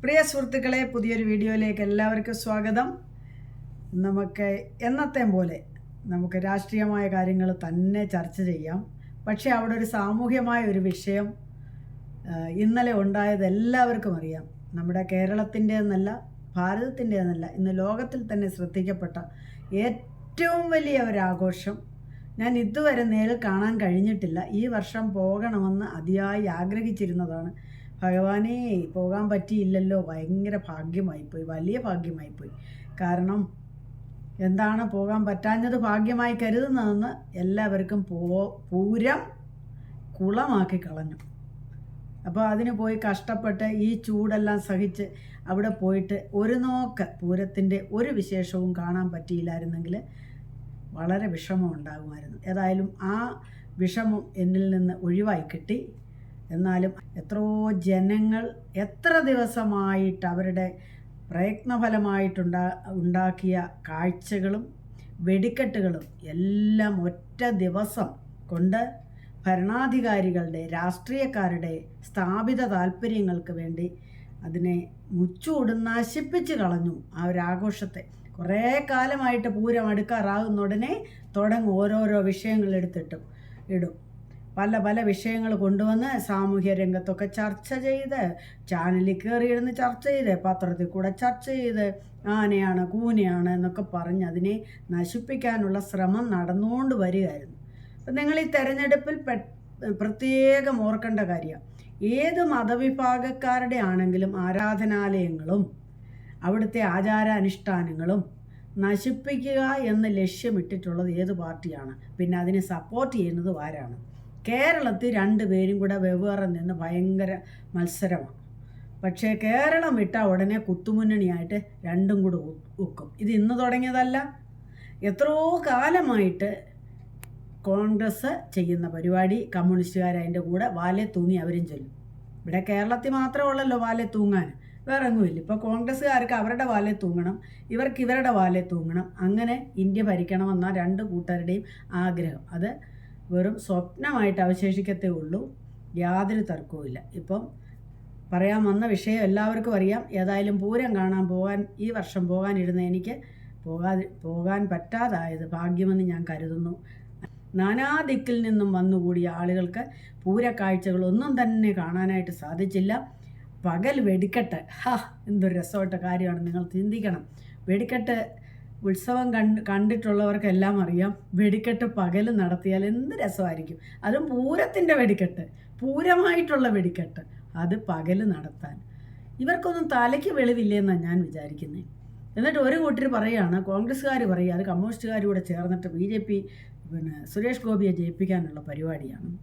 പ്രിയ സുഹൃത്തുക്കളെ പുതിയൊരു വീഡിയോയിലേക്ക് എല്ലാവർക്കും സ്വാഗതം. നമുക്ക് എന്നത്തെ പോലെ നമുക്ക് രാഷ്ട്രീയമായ കാര്യങ്ങൾ തന്നെ ചർച്ച ചെയ്യാം. പക്ഷേ അവിടെ ഒരു സാമൂഹ്യമായ ഒരു വിഷയം ഇന്നലെ ഉണ്ടായത് എല്ലാവർക്കും അറിയാം. നമ്മുടെ കേരളത്തിന്റെ എന്നല്ല ഭാരതത്തിന്റെ എന്നല്ല ഇന്ന് ലോകത്തിൽ തന്നെ ശ്രദ്ധിക്കപ്പെട്ട ഏറ്റവും വലിയ ഒരു ആഘോഷം. ഞാൻ ഇതുവരെ നേരിൽ കാണാൻ കഴിഞ്ഞിട്ടില്ല. ഈ വർഷം പോകണമെന്ന് അതിയായി ആഗ്രഹിച്ചിരുന്നതാണ്. ഭഗവാനെ പോകാൻ പറ്റിയില്ലല്ലോ. ഭയങ്കര ഭാഗ്യമായിപ്പോയി. വലിയ ഭാഗ്യമായിപ്പോയി. കാരണം എന്താണ് പോകാൻ പറ്റാഞ്ഞത് ഭാഗ്യമായി കരുതുന്നതെന്ന് എല്ലാവർക്കും പോ പൂരം കുളമാക്കി കളഞ്ഞു. അപ്പോൾ അതിന് പോയി കഷ്ടപ്പെട്ട് ഈ ചൂടെല്ലാം സഹിച്ച് അവിടെ പോയിട്ട് ഒരു നോക്ക് പൂരത്തിന്റെ ഒരു വിശേഷവും കാണാൻ പറ്റിയില്ലായിരുന്നെങ്കിൽ വളരെ വിഷമം ഉണ്ടാകുമായിരുന്നു. ഏതായാലും ആ വിഷമം എന്നിൽ നിന്ന് ഒഴിവായി കിട്ടി. എന്നാലും എത്രയോ ജനങ്ങൾ എത്ര ദിവസമായിട്ട് അവരുടെ പ്രയത്നഫലമായിട്ടുണ്ടാ ഉണ്ടാക്കിയ കാഴ്ചകളും വെടിക്കെട്ടുകളും എല്ലാം ഒറ്റ ദിവസം കൊണ്ട് ഭരണാധികാരികളുടെ രാഷ്ട്രീയക്കാരുടെ സ്ഥാപിത താല്പര്യങ്ങൾക്ക് വേണ്ടി അതിനെ മുച്ചൂട് നശിപ്പിച്ച് കളഞ്ഞു ആ ഒരു ആഘോഷത്തെ. കുറേ കാലമായിട്ട് പൂരം അടുക്കാറാകുന്ന ഉടനെ തുടങ്ങും ഓരോരോ വിഷയങ്ങൾ എടുത്തിട്ടും ഇടും. പല പല വിഷയങ്ങൾ കൊണ്ടുവന്ന് സാമൂഹ്യ രംഗത്തൊക്കെ ചർച്ച ചെയ്ത് ചാനലിൽ കയറിയിരുന്ന് ചർച്ച ചെയ്ത് പത്രത്തിൽ കൂടെ ചർച്ച ചെയ്ത് ആനയാണ് കൂനയാണ് എന്നൊക്കെ പറഞ്ഞ് അതിനെ നശിപ്പിക്കാനുള്ള ശ്രമം നടന്നുകൊണ്ട് വരികയായിരുന്നു. അപ്പം നിങ്ങൾ ഈ തെരഞ്ഞെടുപ്പിൽ പ്രത്യേകം ഓർക്കേണ്ട കാര്യം ഏത് മതവിഭാഗക്കാരുടെ ആണെങ്കിലും ആരാധനാലയങ്ങളും അവിടുത്തെ ആചാരാനുഷ്ഠാനങ്ങളും നശിപ്പിക്കുക എന്ന് ലക്ഷ്യമിട്ടിട്ടുള്ളത് ഏത് പാർട്ടിയാണ്? പിന്നെ അതിനെ സപ്പോർട്ട് ചെയ്യുന്നത് ആരാണ്? കേരളത്തിൽ രണ്ടുപേരും കൂടെ വെവ്വേറെ നിന്ന് ഭയങ്കര മത്സരമാണ് പക്ഷേ കേരളം വിട്ടാൽ ഉടനെ കുത്തുമുന്നണിയായിട്ട് രണ്ടും കൂടെ ഉക്കും. ഇത് ഇന്ന് തുടങ്ങിയതല്ല. എത്രയോ കാലമായിട്ട് കോൺഗ്രസ് ചെയ്യുന്ന പരിപാടി കമ്മ്യൂണിസ്റ്റുകാർ അതിന്റെ കൂടെ വാലെ തൂങ്ങി അവരും ചൊല്ലും. ഇവിടെ കേരളത്തിൽ മാത്രമേ ഉള്ളല്ലോ വാലെ തൂങ്ങാൻ. വേറെ ഒന്നുമില്ല ഇപ്പോൾ കോൺഗ്രസ്സുകാർക്ക് അവരുടെ വാലെ തൂങ്ങണം ഇവർക്ക് ഇവരുടെ വാലെ തൂങ്ങണം. അങ്ങനെ ഇന്ത്യ ഭരിക്കണമെന്ന രണ്ട് കൂട്ടരുടെയും ആഗ്രഹം. അത് വെറും സ്വപ്നമായിട്ട് അവശേഷിക്കത്തേ ഉള്ളൂ. യാതൊരു തർക്കവുമില്ല ഇപ്പം പറയാൻ വന്ന വിഷയം എല്ലാവർക്കും അറിയാം. ഏതായാലും പൂരം കാണാൻ പോകാൻ ഈ വർഷം പോകാനിരുന്ന എനിക്ക് പോകാതെ പോകാൻ പറ്റാതായത് ഭാഗ്യമെന്ന് ഞാൻ കരുതുന്നു. നാനാ ദിക്കിൽ നിന്നും വന്നുകൂടിയ ആളുകൾക്ക് പൂരക്കാഴ്ചകളൊന്നും തന്നെ കാണാനായിട്ട് സാധിച്ചില്ല. പകൽ വെടിക്കെട്ട്. ഹാ എന്തൊരു രസമായിട്ട കാര്യമാണ് നിങ്ങൾ ചിന്തിക്കണം. വെടിക്കെട്ട് ഉത്സവം കണ്ട് കണ്ടിട്ടുള്ളവർക്കെല്ലാം അറിയാം. വെടിക്കെട്ട് പകൽ നടത്തിയാൽ എന്ത് രസമായിരിക്കും. അതും പൂരത്തിന്റെ വെടിക്കെട്ട്. പൂരമായിട്ടുള്ള വെടിക്കെട്ട്. അത് പകൽ നടത്താൻ. ഇവർക്കൊന്നും തലയ്ക്ക് വെളിവില്ലെന്നാണ് ഞാൻ വിചാരിക്കുന്നത് എന്നിട്ട് ഒരു കൂട്ടർ പറയുകയാണ് കോൺഗ്രസ്സുകാർ പറയുക അത് കമ്മ്യൂണിസ്റ്റുകാർ കൂടെ ചേർന്നിട്ട് ബി ജെ പി പിന്നെ സുരേഷ് ഗോപിയെ ജയിപ്പിക്കാനുള്ള പരിപാടിയാണ്.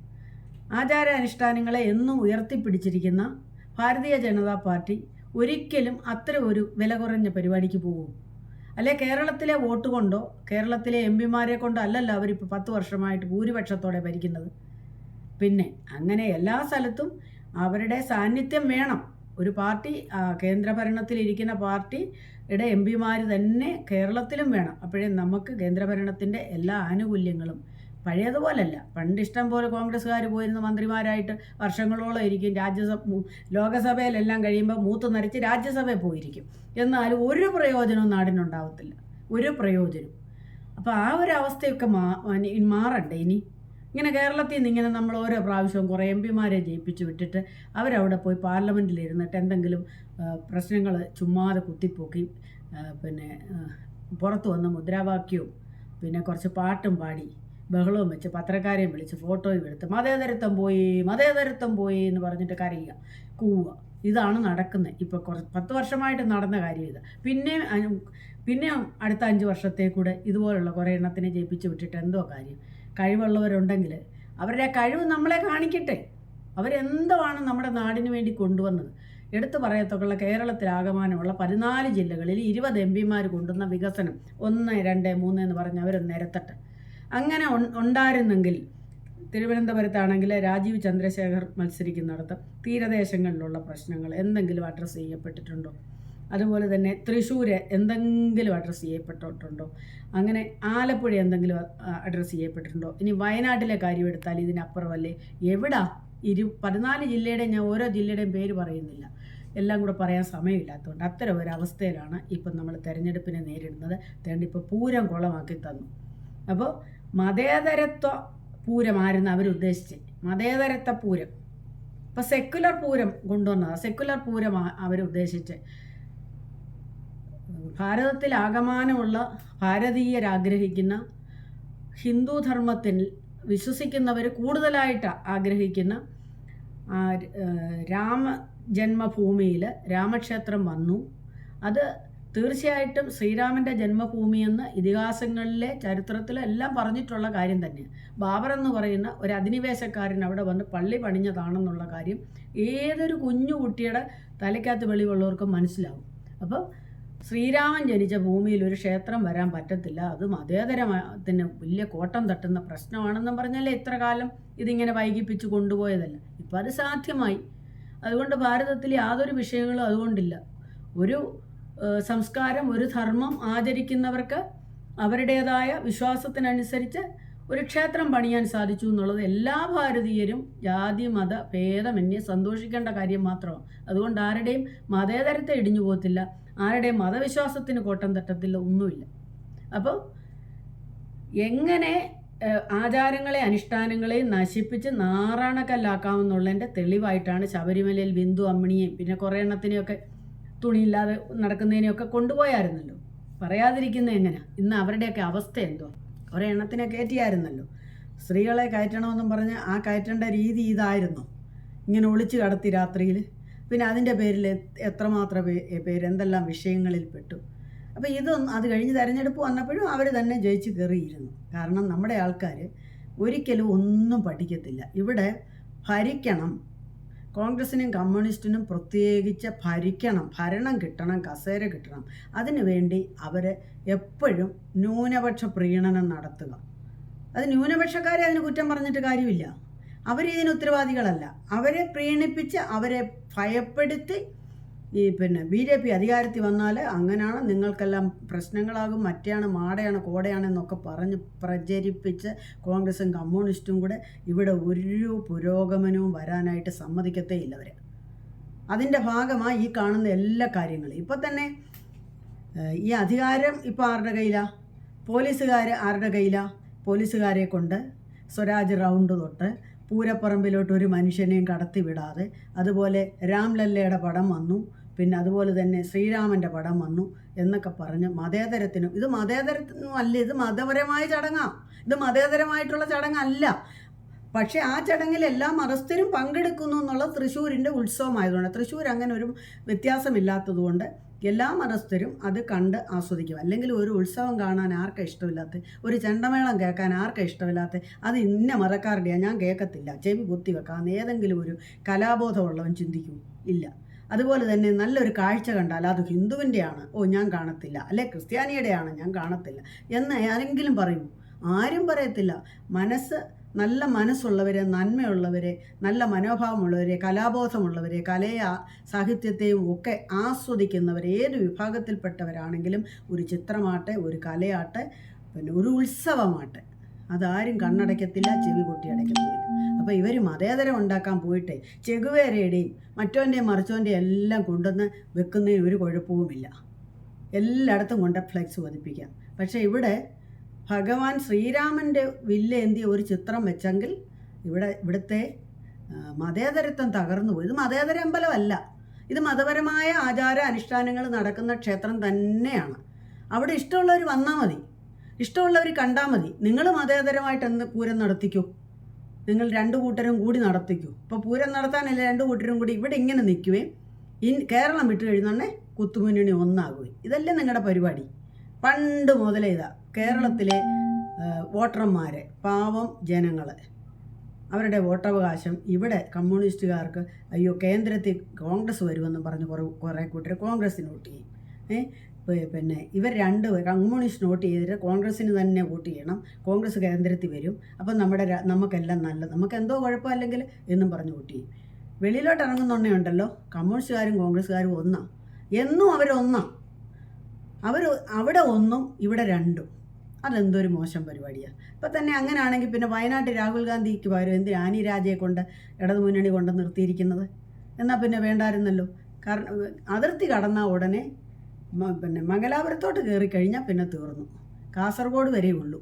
ആചാരാനുഷ്ഠാനങ്ങളെ എന്നും ഉയർത്തിപ്പിടിച്ചിരിക്കുന്ന ഭാരതീയ ജനതാ പാർട്ടി ഒരിക്കലും അത്ര ഒരു വില കുറഞ്ഞ പരിപാടിക്ക് പോകും അല്ലെ കേരളത്തിലെ വോട്ട് കൊണ്ടോ കേരളത്തിലെ എം പിമാരെ കൊണ്ടോ അല്ലല്ലോ അവരിപ്പോൾ പത്ത് വർഷമായിട്ട് ഭൂരിപക്ഷത്തോടെ ഭരിക്കുന്നത്. പിന്നെ അങ്ങനെ എല്ലാ സ്ഥലത്തും അവരുടെ സാന്നിധ്യം വേണം. ഒരു പാർട്ടി കേന്ദ്രഭരണത്തിലിരിക്കുന്ന പാർട്ടിയുടെ എം പിമാർ തന്നെ കേരളത്തിലും വേണം. അപ്പോഴേ നമുക്ക് കേന്ദ്രഭരണത്തിന്റെ എല്ലാ ആനുകൂല്യങ്ങളും പഴയതുപോലല്ല. പണ്ട് ഇഷ്ടം പോലെ കോൺഗ്രസ്സുകാർ പോയിരുന്ന മന്ത്രിമാരായിട്ട് വർഷങ്ങളോളം ഇരിക്കും. രാജ്യസഭ ലോകസഭയിലെല്ലാം കഴിയുമ്പോൾ മൂത്ത് നരച്ച് രാജ്യസഭയിൽ പോയിരിക്കും. എന്നാലും ഒരു പ്രയോജനവും നാടിനുണ്ടാവത്തില്ല. ഒരു പ്രയോജനം അപ്പോൾ ആ ഒരു അവസ്ഥയൊക്കെ മാ മാറണ്ടേ ഇനി? ഇങ്ങനെ കേരളത്തിൽ നിന്ന് ഇങ്ങനെ നമ്മൾ ഓരോ പ്രാവശ്യവും കുറേ എം പിമാരെ ജയിപ്പിച്ച് വിട്ടിട്ട് അവരവിടെ പോയി പാർലമെന്റിൽ ഇരുന്നിട്ട് എന്തെങ്കിലും പ്രശ്നങ്ങൾ ചുമ്മാതെ കുത്തിപ്പൊക്കി പിന്നെ പുറത്ത് വന്ന് മുദ്രാവാക്യവും പിന്നെ കുറച്ച് പാട്ടും പാടി ബഹളവും വെച്ച് പത്രക്കാരെയും വിളിച്ച് ഫോട്ടോയും എടുത്ത് മതേതരത്വം പോയി മതേതരത്വം പോയി എന്ന് പറഞ്ഞിട്ട് കരയുക കൂവുക. ഇതാണ് നടക്കുന്നത് ഇപ്പോൾ കുറച്ച് പത്ത് വർഷമായിട്ട് നടന്ന കാര്യം ഇത്. പിന്നെ പിന്നെ അടുത്ത അഞ്ച് വർഷത്തേക്കൂടെ ഇതുപോലുള്ള കുറേ എണ്ണത്തിനെ ജയിപ്പിച്ച് വിട്ടിട്ട് എന്തോ കാര്യം. കഴിവുള്ളവരുണ്ടെങ്കിൽ അവരുടെ കഴിവ് നമ്മളെ കാണിക്കട്ടെ. അവരെന്തുമാണ് നമ്മുടെ നാടിന് വേണ്ടി കൊണ്ടുവന്നത്? എടുത്തു പറയത്തൊക്കെയുള്ള കേരളത്തിലാകമാനമുള്ള പതിനാല് ജില്ലകളിൽ ഇരുപത് എം പിമാർ കൊണ്ടുവന്ന വികസനം ഒന്ന് രണ്ട് മൂന്ന് എന്ന് പറഞ്ഞ് അവരൊന്ന് നിരത്തട്ടെ. അങ്ങനെ ഉണ്ടായിരുന്നെങ്കിൽ തിരുവനന്തപുരത്താണെങ്കിൽ രാജീവ് ചന്ദ്രശേഖർ മത്സരിക്കുന്നിടത്ത് തീരദേശങ്ങളിലുള്ള പ്രശ്നങ്ങൾ എന്തെങ്കിലും അഡ്രസ്സ് ചെയ്യപ്പെട്ടിട്ടുണ്ടോ? അതുപോലെ തന്നെ തൃശ്ശൂർ എന്തെങ്കിലും അഡ്രസ്സ് ചെയ്യപ്പെട്ടിട്ടുണ്ടോ? അങ്ങനെ ആലപ്പുഴ എന്തെങ്കിലും അഡ്രസ്സ് ചെയ്യപ്പെട്ടിട്ടുണ്ടോ? ഇനി വയനാട്ടിലെ കാര്യം എടുത്താൽ ഇതിനപ്പുറമല്ലേ? എവിടാ? ഇരു പതിനാല് ജില്ലയുടെ ഞാൻ ഓരോ ജില്ലയുടെയും പേര് പറയുന്നില്ല. എല്ലാം കൂടെ പറയാൻ സമയമില്ലാത്തതുകൊണ്ട് അത്തരം ഒരു അവസ്ഥയിലാണ് ഇപ്പം നമ്മൾ തെരഞ്ഞെടുപ്പിനെ നേരിടുന്നത്. ഇപ്പോൾ പൂരം കുളമാക്കി തന്നു. അപ്പോൾ മതേതരത്വ പൂരമായിരുന്നു അവരുദ്ദേശിച്ച് മതേതരത്വ പൂരം ഇപ്പോൾ സെക്കുലർ പൂരം കൊണ്ടുവന്നതാണ് സെക്കുലർ പൂരം അവരുദ്ദേശിച്ച് ഭാരതത്തിൽ ആകമാനമുള്ള ഭാരതീയരാഗ്രഹിക്കുന്ന ഹിന്ദു ധർമ്മത്തിൽ വിശ്വസിക്കുന്നവർ കൂടുതലായിട്ട് ആഗ്രഹിക്കുന്ന ആ, രാമ ജന്മഭൂമിയിൽ രാമക്ഷേത്രം വന്നു. അത് തീർച്ചയായിട്ടും ശ്രീരാമന്റെ ജന്മഭൂമിയെന്ന് ഇതിഹാസങ്ങളിലെ ചരിത്രത്തിലെല്ലാം പറഞ്ഞിട്ടുള്ള കാര്യം തന്നെ ബാബർ എന്ന് പറയുന്ന ഒരു അധിനിവേശക്കാരൻ അവിടെ വന്ന് പള്ളി പണിഞ്ഞതാണെന്നുള്ള കാര്യം ഏതൊരു കുഞ്ഞു കുട്ടിയുടെ തലയ്ക്കകത്ത് വെളിവുള്ളവർക്കും മനസ്സിലാവും. അപ്പം ശ്രീരാമൻ ജനിച്ച ഭൂമിയിൽ ഒരു ക്ഷേത്രം വരാൻ പറ്റത്തില്ല. അത് മതേതരത്തിന് വലിയ കോട്ടം തട്ടുന്ന പ്രശ്നമാണെന്നും പറഞ്ഞല്ലേ ഇത്ര കാലം ഇതിങ്ങനെ വൈകിപ്പിച്ച് കൊണ്ടുപോയതല്ല. ഇപ്പം അത് സാധ്യമായി. അതുകൊണ്ട് ഭാരതത്തിൽ യാതൊരു വിഷയങ്ങളും അതുകൊണ്ടില്ല. ഒരു സംസ്കാരം ഒരു ധർമ്മം ആചരിക്കുന്നവർക്ക് അവരുടേതായ വിശ്വാസത്തിനനുസരിച്ച് ഒരു ക്ഷേത്രം പണിയാൻ സാധിച്ചു എന്നുള്ളത് എല്ലാ ഭാരതീയരും ജാതി മത ഭേദമന്യേ സന്തോഷിക്കേണ്ട കാര്യം മാത്രമാണ്. അതുകൊണ്ട് ആരുടെയും മതേതരത്തെ ഇടിഞ്ഞു പോകത്തില്ല. ആരുടെയും മതവിശ്വാസത്തിന് കോട്ടം തട്ടത്തില്ല ഒന്നുമില്ല. അപ്പോൾ എങ്ങനെ ആചാരങ്ങളെ അനുഷ്ഠാനങ്ങളെ നശിപ്പിച്ച് നാറാണക്കല്ലാക്കാമെന്നുള്ളതിന്റെ തെളിവായിട്ടാണ് ശബരിമലയിൽ ബിന്ദു അമ്മിണിയെയും പിന്നെ കുറേ എണ്ണത്തിനെയൊക്കെ തുണിയില്ലാതെ നടക്കുന്നതിനെയൊക്കെ കൊണ്ടുപോയായിരുന്നല്ലോ. പറയാതിരിക്കുന്ന എങ്ങനെ? ഇന്ന് അവരുടെയൊക്കെ അവസ്ഥ എന്തോ? ഒരേ എണ്ണത്തിനെ കയറ്റിയായിരുന്നല്ലോ. സ്ത്രീകളെ കയറ്റണമെന്നും പറഞ്ഞ് ആ കയറ്റേണ്ട രീതി ഇതായിരുന്നു. ഇങ്ങനെ ഒളിച്ചു കടത്തി രാത്രിയിൽ പിന്നെ അതിന്റെ പേരിൽ എത്രമാത്രം പേര് എന്തെല്ലാം വിഷയങ്ങളിൽ പെട്ടു. അപ്പോൾ ഇതൊന്നും അത് കഴിഞ്ഞ് തിരഞ്ഞെടുപ്പ് വന്നപ്പോഴും അവർ തന്നെ ജയിച്ച് കയറിയിരുന്നു. കാരണം നമ്മുടെ ആൾക്കാർ ഒരിക്കലും ഒന്നും പഠിക്കത്തില്ല. ഇവിടെ ഭരിക്കണം കോൺഗ്രസിനും കമ്മ്യൂണിസ്റ്റിനും പ്രത്യേകിച്ച് ഭരിക്കണം ഭരണം കിട്ടണം കസേര കിട്ടണം. അതിനുവേണ്ടി അവർ എപ്പോഴും ന്യൂനപക്ഷ പ്രീണനം നടത്തുക. അത് ന്യൂനപക്ഷക്കാരെ അതിന് കുറ്റം പറഞ്ഞിട്ട് കാര്യമില്ല. അവരിതിന് ഉത്തരവാദികളല്ല. അവരെ പ്രീണിപ്പിച്ച് അവരെ ഭയപ്പെടുത്തി ഈ പിന്നെ ബി ജെ പി അധികാരത്തിൽ വന്നാൽ അങ്ങനെയാണ് നിങ്ങൾക്കെല്ലാം പ്രശ്നങ്ങളാകും മറ്റേയാണ് മാടയാണ് കോടയാണ് എന്നൊക്കെ പറഞ്ഞ് പ്രചരിപ്പിച്ച് കോൺഗ്രസും കമ്മ്യൂണിസ്റ്റും കൂടെ ഇവിടെ ഒരു പുരോഗമനവും വരാനായിട്ട് സമ്മതിക്കത്തേ ഇല്ല അവർ അതിന്റെ ഭാഗമായി ഈ കാണുന്ന എല്ലാ കാര്യങ്ങളും. ഇപ്പം തന്നെ ഈ അധികാരം ഇപ്പോൾ ആരുടെ കയ്യിലാണ് പോലീസുകാർ ആരുടെ കയ്യിലാണ് പോലീസുകാരെ കൊണ്ട് സ്വരാജ് റൗണ്ട് തൊട്ട് പൂരപ്പറമ്പിലോട്ട് ഒരു മനുഷ്യനെയും കടത്തിവിടാതെ അതുപോലെ രാംലല്ലയുടെ പടം വന്നു പിന്നെ അതുപോലെ തന്നെ ശ്രീരാമന്റെ പടം വന്നു എന്നൊക്കെ പറഞ്ഞ് മതേതരത്തിനും ഇത് മതേതരത്തിനും അല്ല ഇത് മതപരമായ ചടങ്ങാണ് ഇത് മതേതരമായിട്ടുള്ള ചടങ്ങല്ല. പക്ഷേ ആ ചടങ്ങിൽ എല്ലാ മതസ്ഥരും പങ്കെടുക്കുന്നു എന്നുള്ള തൃശ്ശൂരിന്റെ ഉത്സവമായതുകൊണ്ട് തൃശ്ശൂർ അങ്ങനെ ഒരു വ്യത്യാസമില്ലാത്തതുകൊണ്ട് എല്ലാ മതസ്ഥരും അത് കണ്ട് ആസ്വദിക്കും. അല്ലെങ്കിൽ ഒരു ഉത്സവം കാണാൻ ആർക്കാ ഇഷ്ടമില്ലാത്ത ഒരു ചെണ്ടമേളം കേൾക്കാൻ ആർക്കാ ഇഷ്ടമില്ലാത്ത അത് ഇന്ന മതക്കാരുടെയാണ് ഞാൻ കേൾക്കത്തില്ല. ചെവി കുത്തി വെക്കാം. ഏതെങ്കിലും ഒരു കലാബോധമുള്ളവൻ ചിന്തിക്കും. ഇല്ല. അതുപോലെ തന്നെ നല്ലൊരു കാഴ്ച കണ്ടാൽ അത് ഹിന്ദുവിന്റെയാണ്. ഓ ഞാൻ കാണത്തില്ല. അല്ലെ ക്രിസ്ത്യാനിയുടെയാണ് ഞാൻ കാണത്തില്ല. എന്ന് ആരെങ്കിലും പറയുമോ? ആരും പറയത്തില്ല. മനസ്സ് നല്ല മനസ്സുള്ളവരെ നന്മയുള്ളവരെ നല്ല മനോഭാവമുള്ളവരെ കലാബോധമുള്ളവരെ കലയെ സാഹിത്യത്തെയും ഒക്കെ ആസ്വദിക്കുന്നവർ ഏത് വിഭാഗത്തിൽപ്പെട്ടവരാണെങ്കിലും ഒരു ചിത്രമാട്ടെ ഒരു കലയാട്ടെ പിന്നെ ഒരു ഉത്സവമാട്ടെ അതാരും കണ്ണടയ്ക്കത്തില്ല ചെവി കൊട്ടി അടയ്ക്കത്തില്ല. അപ്പോൾ ഇവർ മതേതരം ഉണ്ടാക്കാൻ പോയിട്ട് ചെകുവേരയുടെയും മറ്റോന്റെയും മറിച്ചോന്റെയും എല്ലാം കൊണ്ടുവന്ന് വെക്കുന്നതിന് ഒരു കുഴപ്പവുമില്ല. എല്ലായിടത്തും കൊണ്ട് ഫ്ലെക്സ് പതിപ്പിക്കാം. പക്ഷേ ഇവിടെ ഭഗവാൻ ശ്രീരാമന്റെ വില്ലേന്തി ഒരു ചിത്രം വെച്ചെങ്കിൽ ഇവിടെ ഇവിടുത്തെ മതേതരത്വം തകർന്നു പോയി. ഇത് മതേതര അമ്പലമല്ല ഇത് മതപരമായ ആചാര അനുഷ്ഠാനങ്ങൾ നടക്കുന്ന ക്ഷേത്രം തന്നെയാണ്. അവിടെ ഇഷ്ടമുള്ളവർ വന്നാൽ മതി. ഇഷ്ടമുള്ളവർ കണ്ടാൽ മതി. നിങ്ങൾ മതേതരമായിട്ട് എന്ത് പൂരം നടത്തിക്കൂ? നിങ്ങൾ രണ്ടു കൂട്ടരും കൂടി നടത്തിക്കൂ. ഇപ്പോൾ പൂരം നടത്താനല്ല രണ്ടു കൂട്ടരും കൂടി ഇവിടെ ഇങ്ങനെ നിൽക്കുകയും ഇൻ കേരളം വിട്ട് കഴിഞ്ഞാൽ കുത്തുമുന്നണി ഒന്നാകുകയും ഇതല്ലേ നിങ്ങളുടെ പരിപാടി. പണ്ട് മുതലേ ഇതാ കേരളത്തിലെ വോട്ടർമാരെ പാവം ജനങ്ങൾ അവരുടെ വോട്ടവകാശം ഇവിടെ കമ്മ്യൂണിസ്റ്റുകാർക്ക് അയ്യോ കേന്ദ്രത്തിൽ കോൺഗ്രസ് വരുമെന്ന് പറഞ്ഞ് കുറേ കുറേ കൂട്ടർ കോൺഗ്രസ്സിന് വോട്ട് ചെയ്യും. പിന്നെ ഇവർ രണ്ട് കമ്മ്യൂണിസ്റ്റ് വോട്ട് ചെയ്തിട്ട് കോൺഗ്രസ്സിന് തന്നെ വോട്ട് ചെയ്യണം. കോൺഗ്രസ് കേന്ദ്രത്തിൽ വരും. അപ്പം നമ്മുടെ നമുക്കെല്ലാം നല്ലത്. നമുക്ക് എന്തോ കുഴപ്പമില്ലെങ്കിൽ എന്നും പറഞ്ഞ് വോട്ട് ചെയ്യും. വെളിയിലോട്ട് ഇറങ്ങുന്നുണ്ടല്ലോ കമ്മ്യൂണിസ്റ്റുകാരും കോൺഗ്രസ്സുകാരും ഒന്നാണ് എന്നും അവരൊന്നാം അവർ അവിടെ ഒന്നും ഇവിടെ രണ്ടും. അതെന്തൊരു മോശം പരിപാടിയാണ് ഇപ്പം തന്നെ അങ്ങനെയാണെങ്കിൽ പിന്നെ വയനാട്ടിൽ രാഹുൽ ഗാന്ധിക്ക് പകരം എന്തിന് ആനി രാജയെ കൊണ്ട് ഇടതു മുന്നണി കൊണ്ട് നിർത്തിയിരിക്കുന്നത്? എന്നാൽ പിന്നെ വേണ്ടായിരുന്നല്ലോ. കാരണം അതിർത്തി കടന്ന ഉടനെ പിന്നെ മംഗലാപുരത്തോട്ട് കയറി കഴിഞ്ഞാൽ പിന്നെ തീർന്നു. കാസർഗോഡ് വരെയേ ഉള്ളൂ.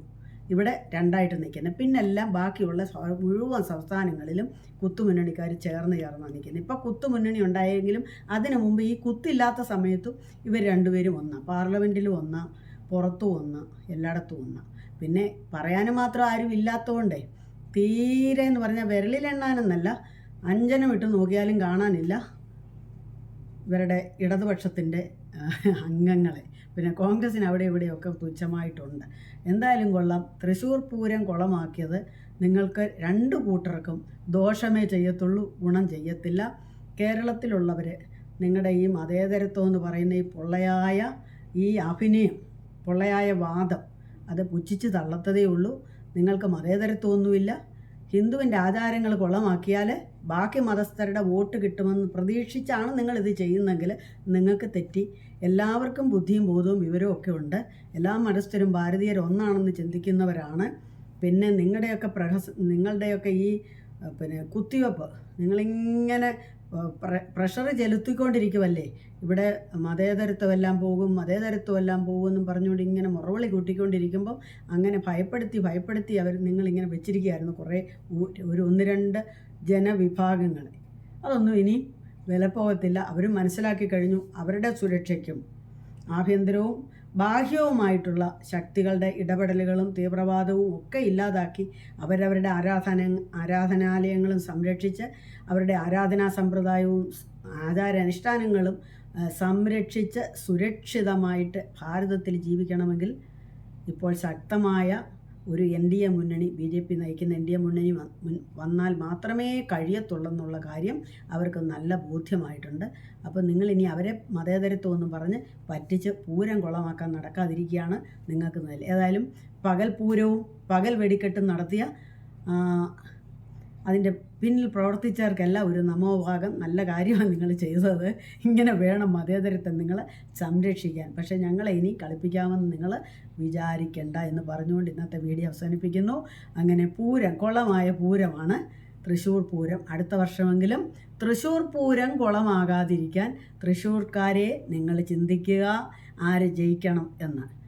ഇവിടെ രണ്ടായിട്ട് നിൽക്കുന്നത് പിന്നെല്ലാം ബാക്കിയുള്ള മുഴുവൻ സംസ്ഥാനങ്ങളിലും കുത്തുമുന്നണിക്കാർ ചേർന്ന് ചേർന്നാണ് നിൽക്കുന്നത് ഇപ്പോൾ കുത്തുമുന്നണി ഉണ്ടായെങ്കിലും അതിനു മുമ്പ് ഈ കുത്തില്ലാത്ത സമയത്തും ഇവർ രണ്ടുപേരും ഒന്നാ. പാർലമെന്റിലും ഒന്നാ പുറത്തും ഒന്ന് എല്ലായിടത്തും ഒന്ന്. പിന്നെ പറയാനും മാത്രം ആരും ഇല്ലാത്തതുകൊണ്ടേ തീരെ എന്ന് പറഞ്ഞാൽ വിരലിലെണ്ണാനെന്നല്ല അഞ്ചനം ഇട്ട് നോക്കിയാലും കാണാനില്ല. ഇവരുടെ ഇടതുപക്ഷത്തിന്റെ അംഗങ്ങളെ. പിന്നെ കോൺഗ്രസ്സിന് അവിടെ ഇവിടെയൊക്കെ തുച്ഛമായിട്ടുണ്ട്. എന്തായാലും കൊള്ളാം. തൃശ്ശൂർ പൂരം കുളമാക്കിയത് നിങ്ങൾക്ക് രണ്ട് കൂട്ടർക്കും ദോഷമേ ചെയ്യത്തുള്ളൂ ഗുണം ചെയ്യത്തില്ല. കേരളത്തിലുള്ളവർ നിങ്ങളുടെ ഈ മതേതരത്വം എന്ന് പറയുന്ന ഈ പൊള്ളയായ ഈ അഭിനയം പൊള്ളയായ വാദം അത് പുച്ഛിച്ച് തള്ളത്തതേ ഉള്ളൂ. നിങ്ങൾക്ക് മതേതരത്വമൊന്നുമില്ല. ഹിന്ദുവിന്റെ ആചാരങ്ങൾ കുളമാക്കിയാൽ ബാക്കി മതസ്ഥരുടെ വോട്ട് കിട്ടുമെന്ന് പ്രതീക്ഷിച്ചാണ് നിങ്ങളിത് ചെയ്യുന്നെങ്കിൽ നിങ്ങൾക്ക് തെറ്റി. എല്ലാവർക്കും ബുദ്ധിയും ബോധവും വിവരവും ഒക്കെ ഉണ്ട്. എല്ലാ മതസ്ഥരും ഭാരതീയർ ഒന്നാണെന്ന് ചിന്തിക്കുന്നവരാണ്. പിന്നെ നിങ്ങളുടെയൊക്കെ പ്രഹസ നിങ്ങളുടെയൊക്കെ ഈ പിന്നെ കുത്തിവെപ്പ്. നിങ്ങളിങ്ങനെ പ്രഷർ ചെലുത്തിക്കൊണ്ടിരിക്കുമല്ലേ ഇവിടെ മതേതരത്വമെല്ലാം പോകും മതേതരത്വമെല്ലാം പോകും എന്നും പറഞ്ഞുകൊണ്ട് ഇങ്ങനെ മുറവിളി കൂട്ടിക്കൊണ്ടിരിക്കുമ്പം അങ്ങനെ ഭയപ്പെടുത്തി ഭയപ്പെടുത്തി അവർ നിങ്ങളിങ്ങനെ വെച്ചിരിക്കുകയായിരുന്നു കുറേ ഒരു ഒന്ന് രണ്ട് ജനവിഭാഗങ്ങളെ അതൊന്നും ഇനി വിലപ്പോകത്തില്ല. അവരും മനസ്സിലാക്കി കഴിഞ്ഞു. അവരുടെ സുരക്ഷയ്ക്കും ആഭ്യന്തരവും ബാഹ്യവുമായിട്ടുള്ള ശക്തികളുടെ ഇടപെടലുകളും തീവ്രവാദവും ഒക്കെ ഇല്ലാതാക്കി അവരവരുടെ ആരാധന ആരാധനാലയങ്ങളും സംരക്ഷിച്ച് അവരുടെ ആരാധനാ സമ്പ്രദായവും ആചാരാനുഷ്ഠാനങ്ങളും സംരക്ഷിച്ച് സുരക്ഷിതമായിട്ട് ഭാരതത്തിൽ ജീവിക്കണമെങ്കിൽ ഇപ്പോൾ ശക്തമായ ഒരു എൻ ഡി എ മുന്നണി ബി ജെ പി നയിക്കുന്ന എൻ ഡി എ മുന്നണി വന്നാൽ മാത്രമേ കഴിയത്തുള്ളെന്നുള്ള കാര്യം അവർക്ക് നല്ല ബോധ്യമായിട്ടുണ്ട്. അപ്പോൾ നിങ്ങൾ ഇനി അവരെ മതേതരത്വമെന്ന് പറഞ്ഞ് പറ്റിച്ച് പൂരം കുളമാക്കാൻ നടക്കാതിരിക്കുകയാണ് നിങ്ങൾക്ക് നല്ല ഏതായാലും പകൽ പൂരവും പകൽ വെടിക്കെട്ടും നടത്തിയ അതിന്റെ പിന്നിൽ പ്രവർത്തിച്ചവർക്കെല്ലാം ഒരു നമോഭാഗം നല്ല കാര്യമാണ് നിങ്ങൾ ചെയ്തത്. ഇങ്ങനെ വേണം മതേതരത്തെ നിങ്ങൾ സംരക്ഷിക്കാൻ. പക്ഷേ ഞങ്ങളെ ഇനി കളിപ്പിക്കാമെന്ന് നിങ്ങൾ വിചാരിക്കണ്ട എന്ന് പറഞ്ഞുകൊണ്ട് ഇന്നത്തെ വീഡിയോ അവസാനിപ്പിക്കുന്നു. അങ്ങനെ പൂരം കുളമായ പൂരമാണ് തൃശ്ശൂർ പൂരം. അടുത്ത വർഷമെങ്കിലും തൃശ്ശൂർ പൂരം കുളമാകാതിരിക്കാൻ തൃശ്ശൂർക്കാരെ നിങ്ങൾ ചിന്തിക്കുക. ആര് ജയിക്കണം എന്ന്.